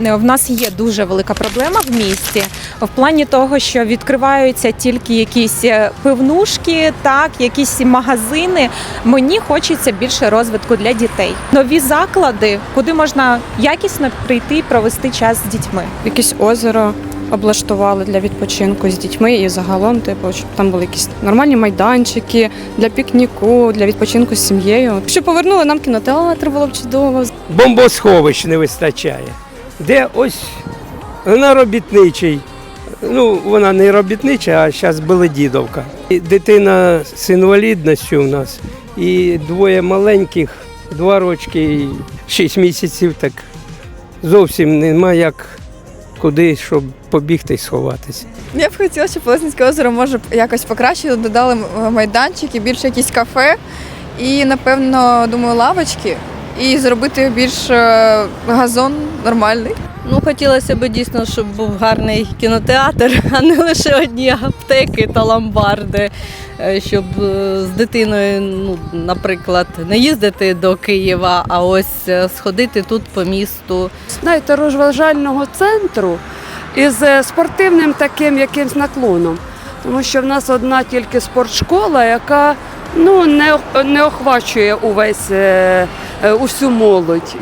В нас є дуже велика проблема в місті в плані того, що відкриваються тільки якісь е, пивнушки, так якісь магазини. Мені хочеться більше розвитку для дітей. Нові заклади, куди можна якісно прийти і провести час з дітьми. якесь озеро облаштували для відпочинку з дітьми і загалом, типу, щоб там були якісь нормальні майданчики для пікніку, для відпочинку з сім'єю. Щоб повернули нам кінотеатр, було б чудово. бомбосховищ не вистачає. Де ось вона робітничий. Ну, вона не робітнича, а зараз Беледідовка. І Дитина з інвалідністю у нас і двоє маленьких, два рочки і шість місяців, так зовсім нема як куди, щоб побігти і сховатися. Я б хотіла, щоб Лесненське озеро може якось покращити, додали майданчики, більше якісь кафе і, напевно, думаю, лавочки. І зробити більш е, газон нормальний. Ну, хотілося б дійсно, щоб був гарний кінотеатр, а не лише одні аптеки та ломбарди, Е, щоб е, з дитиною, ну, наприклад, не їздити до Києва, а ось сходити тут по місту. знаєте, розважального центру із спортивним таким якимсь наклоном. Тому що в нас одна тільки спортшкола, яка ну, не, не охвачує увесь е, е, усю молодь.